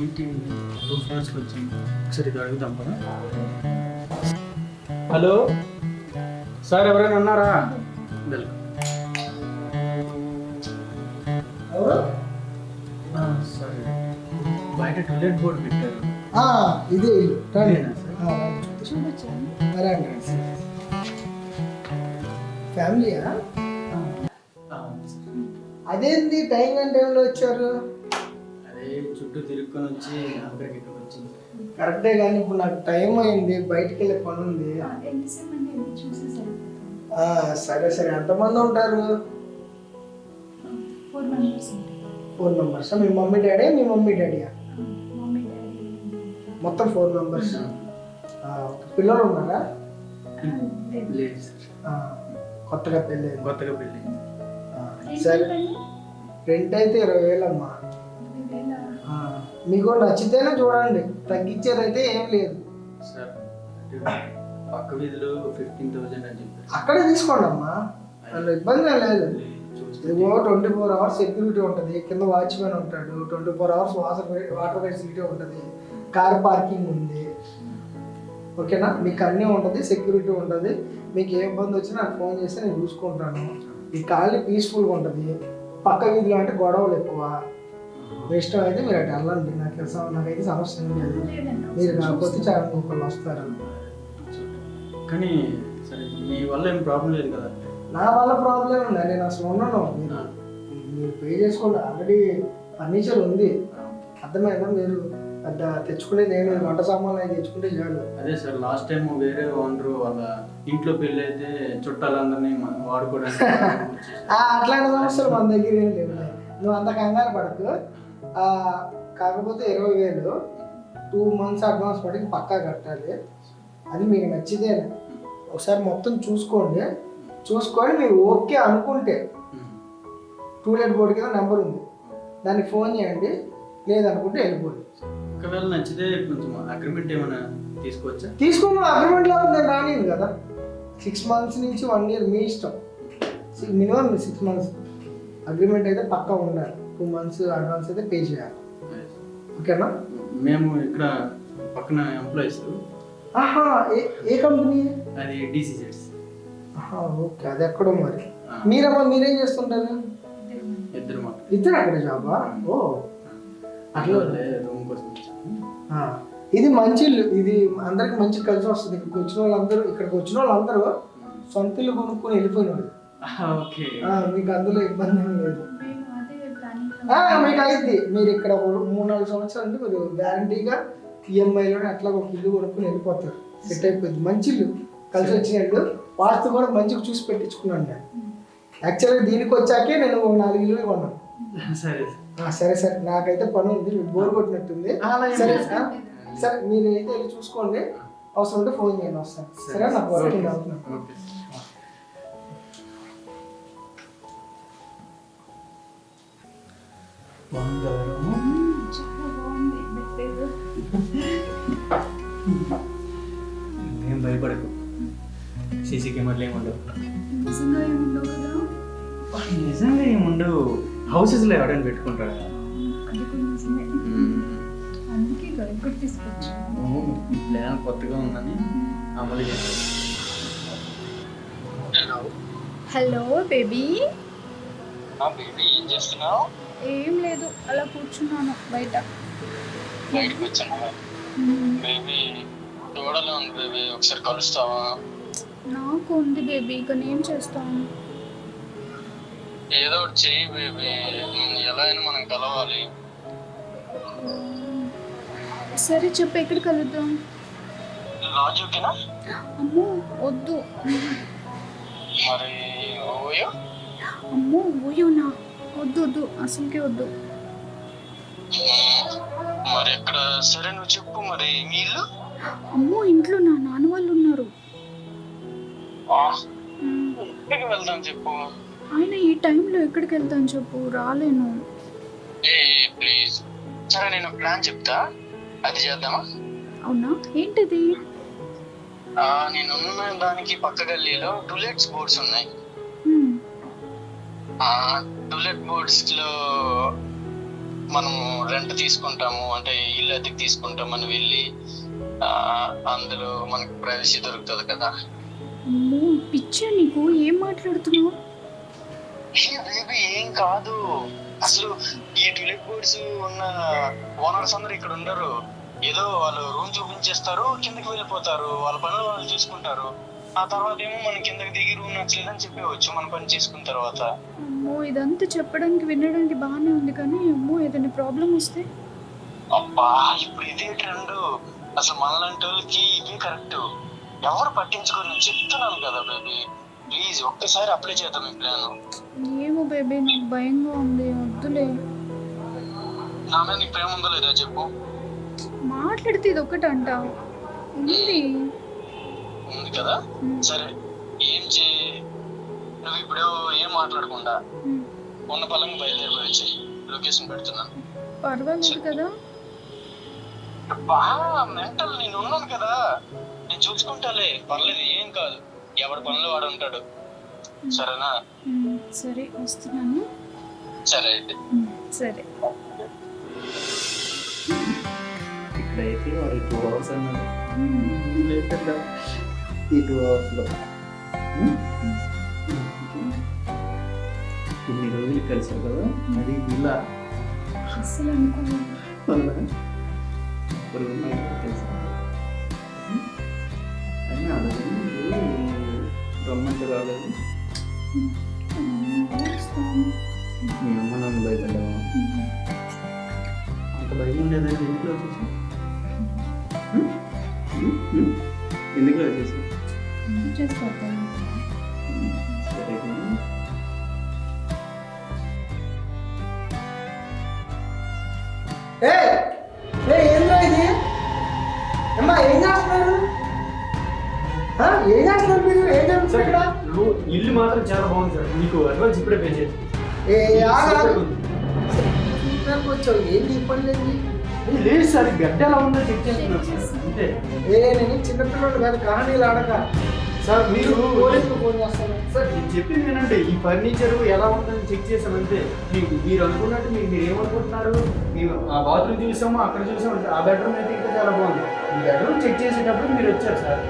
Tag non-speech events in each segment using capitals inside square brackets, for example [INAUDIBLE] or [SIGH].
ఏంటి టూ వచ్చింది. ఒకసారి ఇది అడుగుదాం పదా. హలో. సార్ ఎవరైనా ఉన్నారా? Welcome sir. బయట టాయిలెట్ బోర్డు పెట్టారు. ఆ, ఇదే. ఫ్యామిలీయా అదేంది టైం అండ్ టైంలో వచ్చారు? చుట్టూ తిరుక్కొని వచ్చి అక్కడికి ఇక్కడికి వచ్చింది. కరెక్టే కానీ ఇప్పుడు నాకు టైం అయింది బయటికి వెళ్ళే పని ఉంది. ఎంతసేపు అంటే ఎంత చూసి సరిపోతుంది ఆ, సరే సరే. ఎంతమంది ఉంటారు? ఫోర్ మెంబర్స్ ఉంటాయి ఫోర్ మెంబర్స్. మీ మమ్మీ డాడీ మీ మమ్మీ డాడీయా మమ్మీ డాడీ మొత్తం ఫోర్ మెంబర్స్. పిల్లలు ఉన్నారా? లేదు. సార్. ఆ, కొత్తగా పెళ్ళి కొత్తగా పెళ్ళి సరే. రెంట్ అయితే ఇరవై వేలమ్మా. మీకు నచ్చితేనే చూడండి. తగ్గించేదైతే ఏం లేదు. సార్ అంటే పక్క వీధిలో ఫిఫ్టీన్ థౌజండ్ అని చెప్పారు. అక్కడే తీసుకోండి అమ్మా. అందులో ఇబ్బంది ఏం లేదు. ఇదిగో ట్వంటీ ఫోర్ అవర్స్ సెక్యూరిటీ ఉంటుంది. కింద వాచ్మెన్ ఉంటాడు. Twenty four hours water water facility ఉంటుంది. కార్ పార్కింగ్ ఉంది. ఓకేనా? మీకు అన్నీ ఉంటుంది సెక్యూరిటీ ఉంటుంది. మీకు ఏ ఇబ్బంది వచ్చినా నాకు ఫోన్ చేస్తే నేను చూసుకుంటాను. ఈ కాలనీ పీస్ఫుల్గా ఉంటుంది. పక్క వీధిలో అంటే గొడవలు ఎక్కువ. ఇష్టం అయితే మీరు అటు వెళ్ళండి నాకు సమ- నాకైతే సమస్య ఏం లేదు. మీరు కాకపోతే చాలా ఒకళ్ళు వస్తారు కానీ సరే మీ వల్ల ఏం ప్రాబ్లం లేదు కదా? నా వల్ల ప్రాబ్లం ఉంది నేను అసలు ఉన్నాను మీరు మీరు పే చేసుకోండి. ఆల్రెడీ ఫర్నిచర్ ఉంది. అర్థమైందా మీరు? పెద్ద తెచ్చుకునేది ఏమి వంట సామాన్లు అవి తెచ్చుకుంటే చాలు. అదే సార్ లాస్ట్ టైం వేరే ఓనర్ వాళ్ళ ఇంట్లో పెళ్ళి అయితే చుట్టాలందరినీ వాడుకోవడానికి [LAUGHS] అట్లాంటి సమస్యలు మన దగ్గర ఏం లేవు. నువ్వు అంత కంగారు పడకు. కాకపోతే ఇరవై వేలు టూ మంత్స్ అడ్వాన్స్ పడికి పక్కా కట్టాలి. అది మీకు నచ్చితే ఒకసారి మొత్తం చూసుకోండి. చూసుకొని మీరు ఓకే అనుకుంటే ఉమ్. టూలెట్ బోర్డు కింద నెంబర్ ఉంది. దానికి ఫోన్ చేయండి. లేదనుకుంటే వెళ్ళిపోండి. ఒకవేళ నచ్చితే కొంచెం అగ్రిమెంట్ ఏమైనా తీసుకోవచ్చా? తీసుకున్న అగ్రిమెంట్ లేకపోతే నేను రానిది కదా. సిక్స్ మంత్స్ నుంచి వన్ ఇయర్ మీ ఇష్టం. Minimum six months. అగ్రిమెంట్ అయితే పక్కా ఉండాలి. టూ మంత్స్ అడ్వాన్స్ అయితే పే చేయాలి. ఓకేనా? మేము ఇక్కడ పక్కన ఎంప్లాయీస్. ఆహా ఏ ఏ కంపెనీ? అది డీసీజెడ్స్. ఆహా ఓకే అది ఎక్కడో మరి. మీరమ్మా మీరేం చేస్తుంటారు? ఇద్దరు ఇద్దరు అక్కడ జాబా? ఓ. అట్లా ఇది మంచి ఇది అందరికి మంచి కలిసి వస్తుంది. ఇక్కడికి వచ్చిన వాళ్ళందరూ ఇక్కడికి వచ్చిన వాళ్ళందరూ సొంత ఇల్లు కొనుక్కొని వెళ్ళిపోయిన వాళ్ళు మీకు అందులో ఇబ్బంది లేదు. మీకు అయింది. మీరు ఇక్కడ మూడు నాలుగు సంవత్సరాలు అంటే మీరు గ్యారంటీగా ఈఎంఐలోనే అట్లా ఒక ఇల్లు కొనుక్కొని వెళ్ళిపోతారు. సెట్ అయిపోయింది. మంచి ఇల్లు. కలిసి వచ్చిన ఇల్లు. వాస్తు కూడా మంచిగా చూసి పెట్టించుకున్నాను నేను. యాక్చువల్గా దీనికి వచ్చాకే నేను నాలుగు ఇల్లు కొన్నాను. సరే. సరే సరే. నాకైతే పని ఉంది. మీకు బోర్ కొట్టినట్టుంది. సరే సరే. మీరు అయితే వెళ్ళి చూసుకోండి. అవసరం ఉంటే ఫోన్ చేయండి వస్తాను. సరే నాకు వర్క్ అవుతున్నాను. బాగుంది ఏం భయపడకు. సీసీ కెమెరాలు ఏమి ఉండవు. నిజంగా ఏముండవు కదా? నిజంగా ఏముండవు హౌసెస్లో ఇక్కడ తీసుకొచ్చాను. ప్లాన్ కొత్తగా ఉందని అమలు చేస్తాను హలో బేబీ బేబీ ఏం చేస్తున్నావు? ఏం లేదు అలా కూర్చున్నాను బయట. బయటకు వచ్చాను బేబీ దూడలో ఉంది బేబీ ఒకసారి కలుస్తావా? నాకు ఉంది బేబీ కానీ ఏం చేస్తాను. ఏదో ఒకటి చెయ్యి బేబీ ఎలా అయినా మనం కలవాలి. సరే చెప్పు ఎక్కడ కలుద్దాం? రాజుకినా? అమ్మో వద్దు. మరి ఓయో? అమ్మో ఓయోనా? వద్దు వద్దు. అసలుకే వద్దు. మరి ఎక్కడ? సరే నువ్వు చెప్పు మరి. మీ ఇల్లు? అమ్మో ఇంట్లో నా నాన్న వాళ్ళు ఉన్నారు. ఎక్కడికి వెళ్దాం చెప్పు? ఆయన ఈ టైంలో ఎక్కడికి వెళ్తాను చెప్పు? రాలేను. ఏ ప్లీజ్. సరే నేను ప్లాన్ చెప్తా. అది చేద్దామా? అవునా? ఏంటిది? ఆ, నేనున్న దానికి పక్క గల్లీలో టూలెట్స్ బోర్డ్స్ ఉన్నాయి. టూలెట్ బోర్డ్స్లో మనము రెంట్ తీసుకుంటాము. అంటే ఇల్లు అద్దెకి తీసుకుంటామని వెళ్ళి ఆ, అందులో మనకు ప్రైవసీ దొరుకుతుంది కదా. పిచ్చా నీకు? ఏం మాట్లాడుతున్నావు? ఏ బేబీ ఏం కాదు. అసలు ఈ ట్యూలిప్ బోర్డ్స్ ఉన్న ఓనర్స్ అందరు ఇక్కడ ఉండరు. ఏదో వాళ్ళు రూమ్ చూపించేస్తారు కిందకి వెళ్ళిపోతారు. వాళ్ళ పనులు వాళ్ళు చూసుకుంటారు. ఆ తర్వాత ఏమో మనం కిందకి దిగి రూమ్ నచ్చలేదని చెప్పవచ్చు మన పని చేసుకున్న తర్వాత. అమ్మో ఇదంతా చెప్పడానికి వినడానికి బాగానే ఉంది కానీ అమ్మో ఏదైనా ప్రాబ్లం వస్తే? అబ్బా ఇప్పుడు ఇదే ట్రెండ్. అసలు మనలాంటి వాళ్ళకి ఇవే కరెక్ట్. ఎవరు పట్టించుకొని నేను చెప్తున్నాను కదా బేబీ. ప్లీజ్ ఒక్కసారి అప్లై చేద్దాం ఈ ప్లాన్. ఏమో బేబీ నాకు భయంగా ఉంది వద్దులే. నా మీద నీకు ప్రేమ ఉందో లేదో చెప్పు. మాట్లాడితే ఇది ఒకటి అంట ఉంది. ఉంది కదా? సరే ఏం చే నువ్వు ఇప్పుడు ఏం మాట్లాడకుండా. ఉన్న పలంగా బయలుదేరిపోయి లొకేషన్ పెడుతున్నాను. పర్వాలేదు కదా. బాగా మెంటల్ నేను ఉన్నాను కదా. నేను చూసుకుంటాలే. పర్లేదు ఏం కాదు. ఎవడి పనులు వాడు ఉంటాడు. సరేనా? సరే వస్తున్నాను. సరే అయితే. సరే. ఇక్కడైతే వాడు టూ అవర్స్ లేకుండా ఈ టూ అవర్స్లో ఇన్ని రోజులు కలిసావు కదా అది ఇలా అస్సలు అనుకోలేదు. వల్ల ఇప్పుడు తెలుసు అయినా అడగదు రమ్మంటే రాలేదు. మీ అమ్మ నన్ను భయపడ్డావా ఉమ్, అంత భయం ఉండేదని ఎందుకు వచ్చేసి ఏం చేస్తాను సరే కానీ ఏ ఏ ఏంద్రా ఇది? అమ్మా ఏం చేస్తున్నారు? ఏం చేస్తున్నారు మీరు? ఏం ఇక్కడ? నువ్వు ఇల్లు మాత్రం చాలా బాగుంది సార్. నీకు అడ్వాన్స్ ఇప్పుడే పే చేసి ఏ వచ్చావు ఏంటి పని ఏంటి? లేదు సార్ గడ్డ ఎలా ఉందో చెక్ చేస్తున్నాను అంతే. ఏ నేను చిన్నపిల్లలు కాదు కహానీలు ఆడక సార్ మీరు చెప్పింది వినండి. ఈ ఫర్నిచర్ ఎలా ఉందని చెక్ చేసాం అంతే మీకు మీరు అనుకున్నట్టు మీకు మీరు ఏమనుకుంటున్నారు మేము ఆ బాత్రూమ్ చూసాము అక్కడ చూసాము ఆ బెడ్రూమ్ అయితే ఇంకా చాలా బాగుంది. ఈ బెడ్రూమ్ చెక్ చేసేటప్పుడు మీరు వచ్చారు సార్.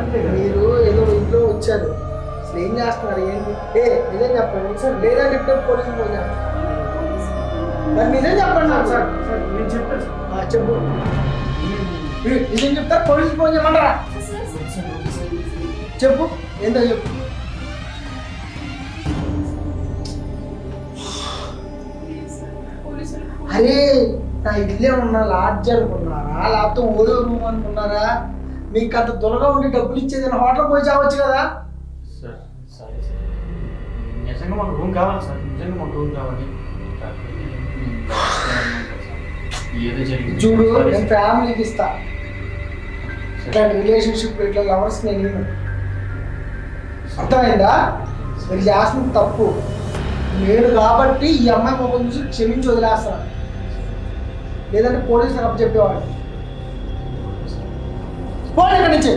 అంతే మీరు ఏదో ఇంట్లో వచ్చారు. అసలు ఏం చేస్తున్నారు? ఏంటి ఏ నిజం చెప్పండి. సార్ ఇప్పుడే పోలీసులు ఫోన్ చేస్తాను మరి నిజం చెప్పండి నాకు. సార్ సార్ నేను చెప్పాను సార్. చెప్పు. నిజం చెప్తారు పోలీసులు ఫోన్ చేయమంటారా? చెప్పు ఏంటో చెప్పు. అరే నా ఇల్లే ఉన్న లాడ్జ్ అనుకున్నారా? లేకపోతే ఓయో రూమ్ అనుకున్నారా? మీకు అంత దొరగా ఉండి డబ్బులు ఇచ్చేది హోటల్ పోయి చావచ్చు కదా? Sir sorry sir. నిజంగా మాకు రూమ్ కావాలి సార్. నిజంగా మాకు రూమ్ కావాలి. ఏదో జరిగింది. చూడు నేను. ఫ్యామిలీకి ఇస్తా. ఇట్లాంటి రిలేషన్షిప్ ఇట్లా లవర్స్ నేను. అర్థమైందా? మీరు చేస్తున్న తప్పు. నేను కాబట్టి ఈ అమ్మాయి మొబైల్ చూసి క్షమించి వదిలేస్తాను. లేదంటే పోలీసులకు అప్పు చెప్పేవాడు పోండి ఇక్కడి నుంచి.